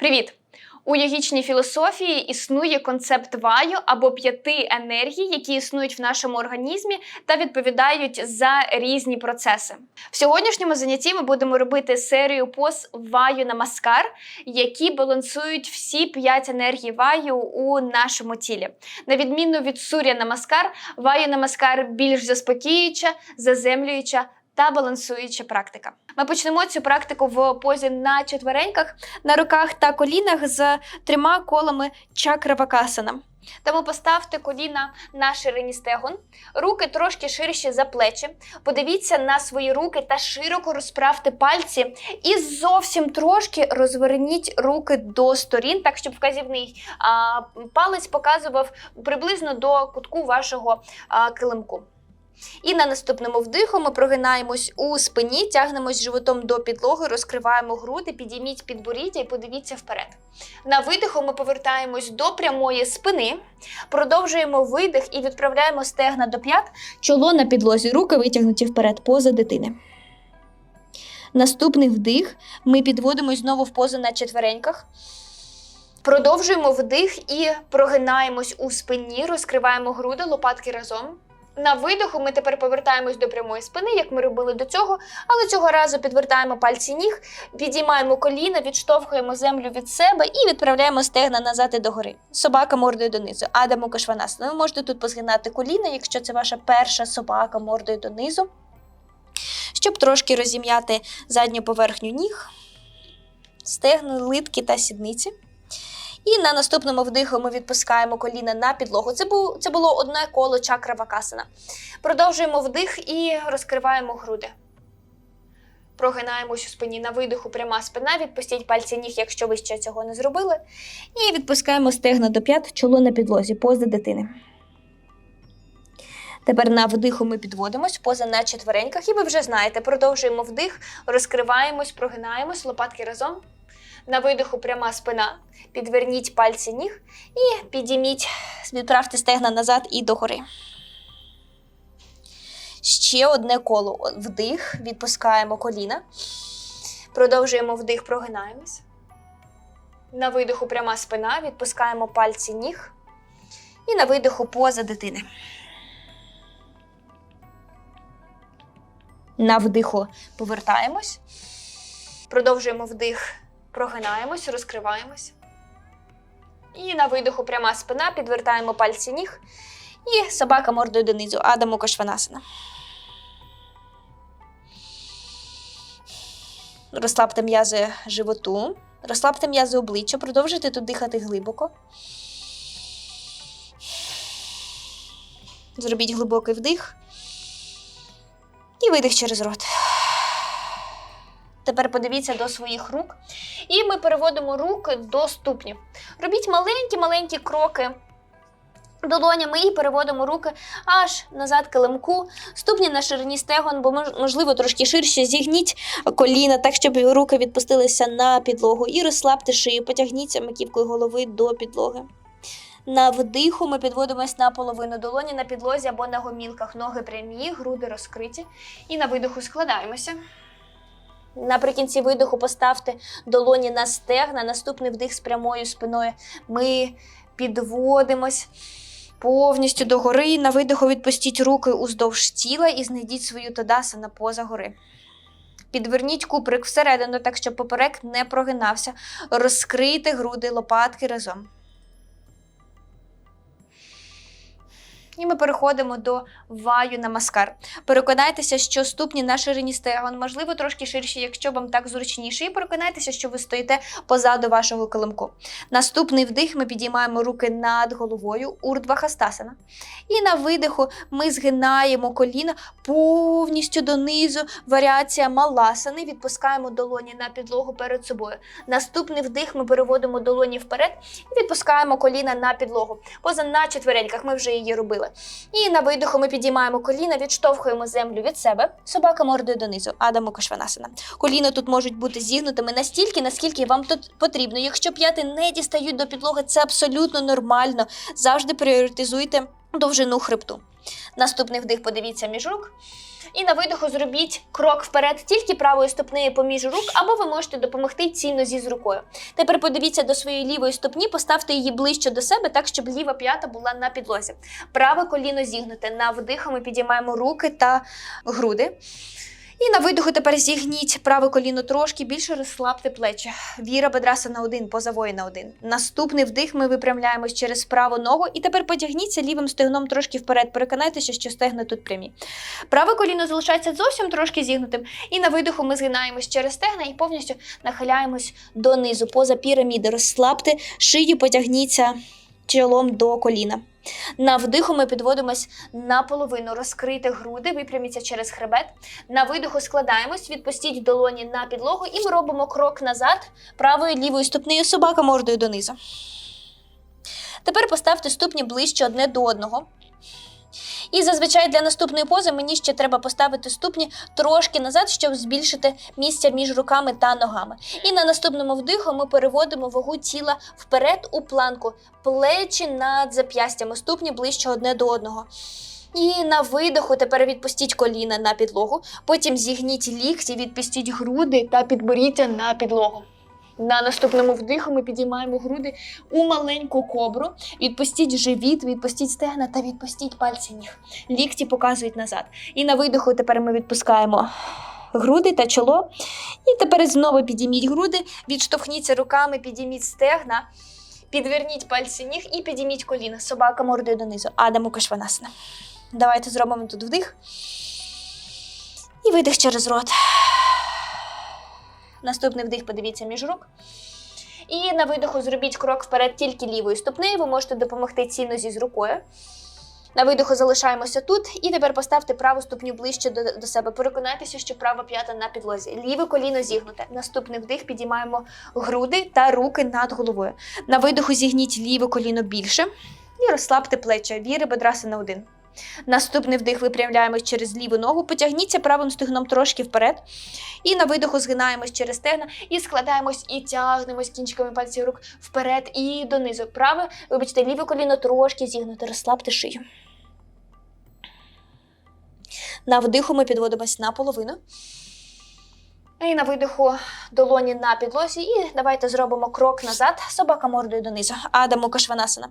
Привіт! У йогічній філософії існує концепт ваю або п'яти енергій, які існують в нашому організмі та відповідають за різні процеси. В сьогоднішньому занятті ми будемо робити серію поз ваю намаскар, які балансують всі п'ять енергій ваю у нашому тілі. На відміну від суря намаскар, ваю намаскар більш заспокіююча, заземлююча та балансуюча практика. Ми почнемо цю практику в позі на четвереньках, на руках та колінах з трьома колами чакравакасана. Тому поставте коліна на ширині стегон, руки трошки ширші за плечі. Подивіться на свої руки та широко розправте пальці і зовсім трошки розверніть руки до сторін, так щоб вказівний а, палець показував приблизно до кутку вашого а, килимку. І на наступному вдиху ми прогинаємось у спині, тягнемось животом до підлоги, розкриваємо груди, підійміть підборіддя і подивіться вперед. На видиху ми повертаємось до прямої спини, продовжуємо видих і відправляємо стегна до п'ят, чоло на підлозі, руки витягнуті вперед, поза дитини. Наступний вдих. Ми підводимось знову в позу на четвереньках. Продовжуємо вдих і прогинаємось у спині, розкриваємо груди, лопатки разом. На видиху ми тепер повертаємось до прямої спини, як ми робили до цього, але цього разу підвертаємо пальці ніг, підіймаємо коліна, відштовхуємо землю від себе і відправляємо стегна назад і догори. Собака мордою донизу. Адаму Кашванасана. Ви можете тут позгинати коліна, якщо це ваша перша собака мордою донизу, щоб трошки розім'яти задню поверхню ніг, стегна, литки та сідниці. І на наступному вдиху ми відпускаємо коліна на підлогу. Це, був, це було одне коло чакра вакасана. Продовжуємо вдих і розкриваємо груди. Прогинаємось у спині на видиху, пряма спина. Відпустіть пальці ніг, якщо ви ще цього не зробили. І відпускаємо стегна до п'ят, чоло на підлозі, поза дитини. Тепер на вдиху ми підводимось, поза на четвереньках, і ви вже знаєте, продовжуємо вдих, розкриваємось, прогинаємось, лопатки разом. На видиху пряма спина. Підверніть пальці ніг і підійміть, відправте стегна назад і догори. Ще одне коло. Вдих, відпускаємо коліна. Продовжуємо вдих, прогинаємось. На видиху пряма спина, відпускаємо пальці ніг. І на видиху поза дитини. На вдиху повертаємось. Продовжуємо вдих, прогинаємось, розкриваємось. І на видиху пряма спина, підвертаємо пальці ніг. І собака мордою донизу. Адаму Кашванасана. Розслабте м'язи животу, розслабте м'язи обличчя, продовжуйте тут дихати глибоко. Зробіть глибокий вдих. І видих через рот. Тепер подивіться до своїх рук. І ми переводимо руки до ступнів. Робіть маленькі-маленькі кроки долонями і переводимо руки аж назад килимку, ступні на ширині стегон, бо можливо трошки ширше. Зігніть коліна, так щоб руки відпустилися на підлогу. І розслабте шию, потягніться маківкою голови до підлоги. На вдиху ми підводимось на половину долоні на підлозі або на гомілках. Ноги прямі, груди розкриті. І на видиху складаємося. Наприкінці видиху поставте долоні на стегна. Наступний вдих з прямою спиною. Ми підводимось повністю догори. На видиху відпустіть руки уздовж тіла і знайдіть свою тадасана поза гори. Підверніть куприк всередину, так щоб поперек не прогинався. Розкрийте груди, лопатки разом. І ми переходимо до ваю на маскар. Переконайтеся, що ступні на ширині стегон, можливо, трошки ширші, якщо вам так зручніше. І переконайтеся, що ви стоїте позаду вашого килимку. Наступний вдих ми підіймаємо руки над головою, урдвахастасана. І на видиху ми згинаємо коліна повністю донизу. Варіація маласани. Відпускаємо долоні на підлогу перед собою. Наступний вдих ми переводимо долоні вперед і відпускаємо коліна на підлогу. Поза на четвереньках ми вже її робили. І на видиху ми підіймаємо коліна, відштовхуємо землю від себе, собака мордою донизу, Адаму Кашванасана. Коліна тут можуть бути зігнутими настільки, наскільки вам тут потрібно. Якщо п'яти не дістають до підлоги, це абсолютно нормально. Завжди пріоритизуйте довжину хребту. Наступний вдих, подивіться між рук. І на видоху зробіть крок вперед тільки правою ступнею поміж рук, або ви можете допомогти цій нозі з рукою. Тепер подивіться до своєї лівої ступні, поставте її ближче до себе, так щоб ліва п'ята була на підлозі. Праве коліно зігнуте. На вдиху ми підіймаємо руки та груди. І на видоху тепер зігніть праве коліно трошки більше розслабте плечі. Віра бедраса на один, поза вої на один. Наступний вдих ми випрямляємось через праву ногу. І тепер потягніться лівим стегном трошки вперед. Переконайтеся, що стегна тут прямі. Праве коліно залишається зовсім трошки зігнутим. І на видоху ми згинаємось через стегна і повністю нахиляємось донизу, поза піраміди. Розслабте шию, потягніться чолом до коліна. На вдиху ми підводимось наполовину, розкрити груди, випряміться через хребет. На видиху складаємось, відпустіть долоні на підлогу, і ми робимо крок назад правою лівою ступнею собака мордою донизу. Тепер поставте ступні ближче одне до одного. І зазвичай для наступної пози мені ще треба поставити ступні трошки назад, щоб збільшити місце між руками та ногами. І на наступному вдиху ми переводимо вагу тіла вперед у планку, плечі над зап'ястями, ступні ближче одне до одного. І на видиху тепер відпустіть коліна на підлогу, потім зігніть лікті, відпустіть груди та підборіться на підлогу. На наступному вдиху ми підіймаємо груди у маленьку кобру. Відпустіть живіт, відпустіть стегна та відпустіть пальці ніг. Лікті показують назад. І на видиху тепер ми відпускаємо груди та чоло. І тепер знову підійміть груди, відштовхніться руками, підійміть стегна, підверніть пальці ніг і підійміть коліна. Собака мордою донизу. Адаму Кашванасана. Давайте зробимо тут вдих. І видих через рот. Наступний вдих, подивіться між рук. І на видиху зробіть крок вперед тільки лівою ступнею. Ви можете допомогти цій нозі з рукою. На видиху залишаємося тут. І тепер поставте праву ступню ближче до, до себе. Переконайтеся, що права п'ята на підлозі. Ліве коліно зігнуте. Наступний вдих підіймаємо груди та руки над головою. На видиху зігніть ліве коліно більше. І розслабте плечі. Віри бедраси на один. Наступний вдих випрямляємось через ліву ногу, потягніться правим стегном трошки вперед. І на видиху згинаємось через стегна і складаємось і тягнемось кінчиками пальців рук вперед і донизу. Праве, вибачте, ліве коліно трошки зігнути, розслабте шию. На вдиху ми підводимось на половину. І на видиху долоні на підлозі. І давайте зробимо крок назад. Собака мордою донизу. Адаму Кашванасана.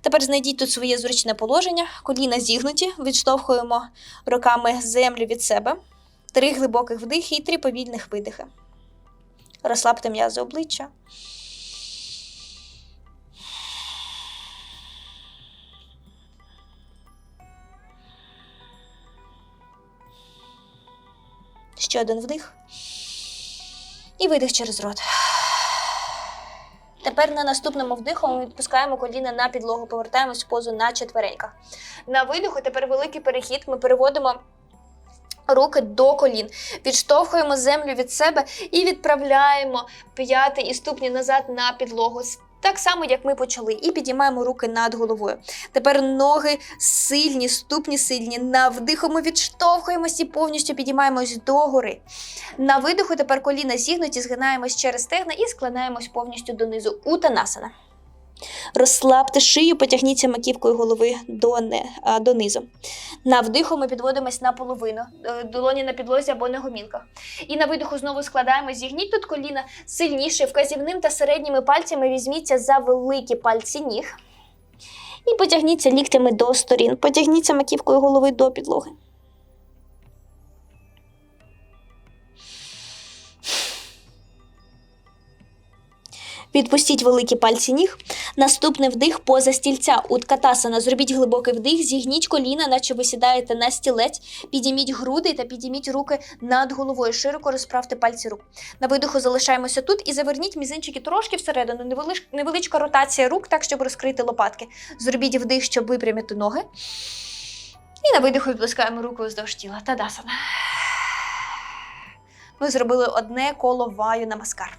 Тепер знайдіть тут своє зручне положення. Коліна зігнуті, відштовхуємо руками землю від себе. Три глибоких вдихи і три повільних видихи. Розслабте м'язи обличчя. Ще один вдих. І видих через рот. Тепер на наступному вдиху ми відпускаємо коліна на підлогу, повертаємось в позу на четвереньках. На видиху тепер великий перехід. Ми переводимо руки до колін, відштовхуємо землю від себе і відправляємо п'яти і ступні назад на підлогу. Так само, як ми почали, і підіймаємо руки над головою. Тепер ноги сильні, ступні сильні. На вдиху ми відштовхуємося і повністю підіймаємось догори. На видиху тепер коліна зігнуті, згинаємось через стегна і складаємось повністю донизу. Утанасана. Розслабте шию, потягніться маківкою голови донизу. На вдиху ми підводимось на половину, е, долоні на підлозі або на гомінках. І на видиху знову складаємо, зігніть тут коліна сильніше, вказівним та середніми пальцями візьміться за великі пальці ніг. І потягніться ліктями до сторін. Потягніться маківкою голови до підлоги. Відпустіть великі пальці ніг. Наступний вдих поза стільця. Уткатасана. Зробіть глибокий вдих, зігніть коліна, наче ви сідаєте на стілець. Підійміть груди та підійміть руки над головою. Широко розправте пальці рук. На видиху залишаємося тут і заверніть мізинчики трошки всередину. Невеличка ротація рук, так, щоб розкрити лопатки. Зробіть вдих, щоб випрямити ноги. І на видиху відпускаємо руку вздовж тіла. Тадасана. Ми зробили одне коло ваю на маскар.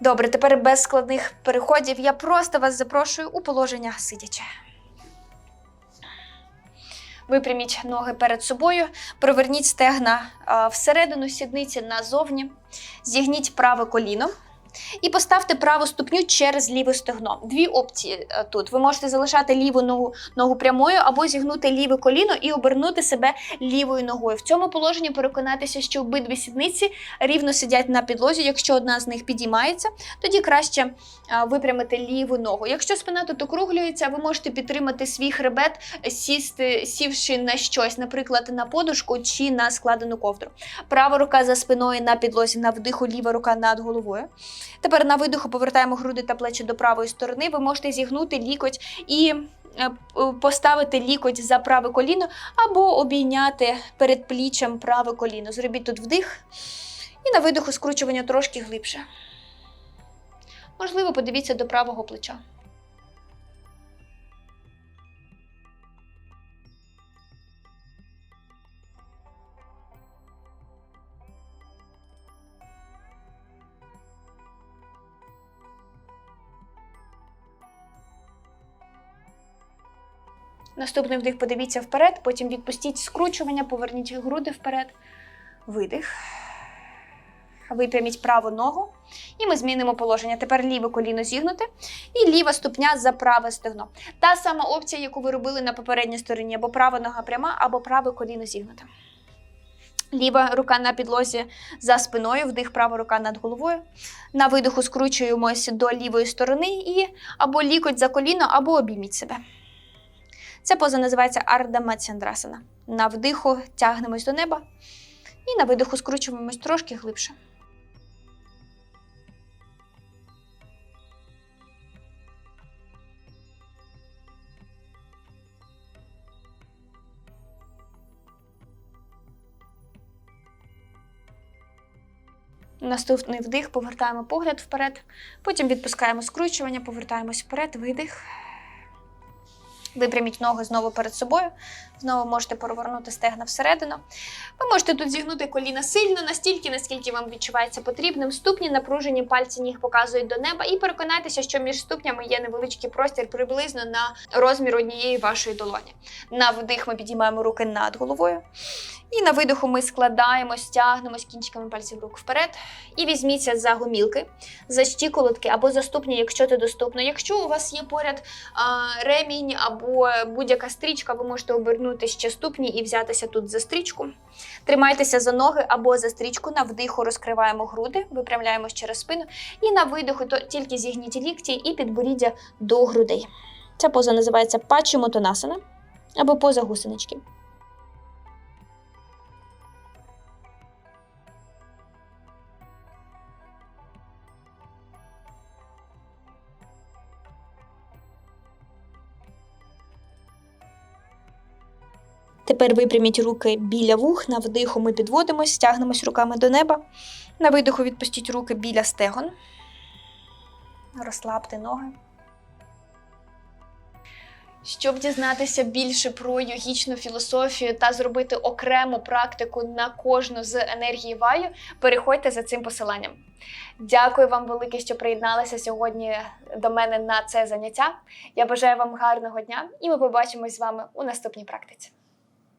Добре, тепер без складних переходів. Я просто вас запрошую у положення сидяче. Випряміть ноги перед собою, проверніть стегна всередину сідниці назовні, зігніть праве коліно І поставте праву ступню через ліве стегно. Дві опції е, тут. Ви можете залишати ліву ногу, ногу прямою або зігнути ліве коліно і обернути себе лівою ногою. В цьому положенні переконатися, що обидві сідниці рівно сидять на підлозі. Якщо одна з них підіймається, тоді краще випрямити ліву ногу. Якщо спина тут округлюється, ви можете підтримати свій хребет, сісти, сівши на щось, наприклад, на подушку чи на складену ковдру. Права рука за спиною на підлозі, на вдиху, ліва рука над головою. Тепер на видоху повертаємо груди та плечі до правої сторони. Ви можете зігнути лікоть і е, поставити лікоть за праве коліно або обійняти перед пліччям праве коліно. Зробіть тут вдих і на видоху скручування трошки глибше. Можливо, подивіться до правого плеча. Наступний вдих подивіться вперед, потім відпустіть скручування, поверніть груди вперед. Видих. Випряміть праву ногу. І ми змінимо положення. Тепер ліве коліно зігнуте і ліва ступня за праве стегно. Та сама опція, яку ви робили на попередній стороні, або права нога пряма, або праве коліно зігнуте. Ліва рука на підлозі за спиною, вдих, права рука над головою. На видиху скручуємося до лівої сторони і або лікоть за коліно, або обійміть себе. Ця поза називається Арда Матсяндрасана. На вдиху тягнемось до неба і на видиху скручуємось трошки глибше. Наступний вдих, повертаємо погляд вперед, потім відпускаємо скручування, повертаємось вперед, видих. Випряміть ноги знову перед собою. Знову можете перевернути стегна всередину. Ви можете тут зігнути коліна сильно, настільки, наскільки вам відчувається потрібним. Ступні напружені, пальці ніг показують до неба. І переконайтеся, що між ступнями є невеличкий простір приблизно на розмір однієї вашої долоні. На вдих ми підіймаємо руки над головою. І на видиху ми складаємо, стягнемось кінчиками пальців рук вперед. І візьміться за гомілки, за щиколотки або за ступні, якщо це доступно. Якщо у вас є поряд а, ремінь або будь-яка стрічка, ви можете обернути ще ступні і взятися тут за стрічку. Тримайтеся за ноги або за стрічку. На вдиху розкриваємо груди, випрямляємось через спину. І на видиху тільки зігніть лікті і підборіддя до грудей. Ця поза називається пачімотонасана або поза гусенички. Тепер випряміть руки біля вух. На вдиху ми підводимось, стягнемось руками до неба. На видиху відпустіть руки біля стегон. Розслабте ноги. Щоб дізнатися більше про йогічну філософію та зробити окрему практику на кожну з енергії ваю, переходьте за цим посиланням. Дякую вам велике, що приєдналися сьогодні до мене на це заняття. Я бажаю вам гарного дня і ми побачимось з вами у наступній практиці.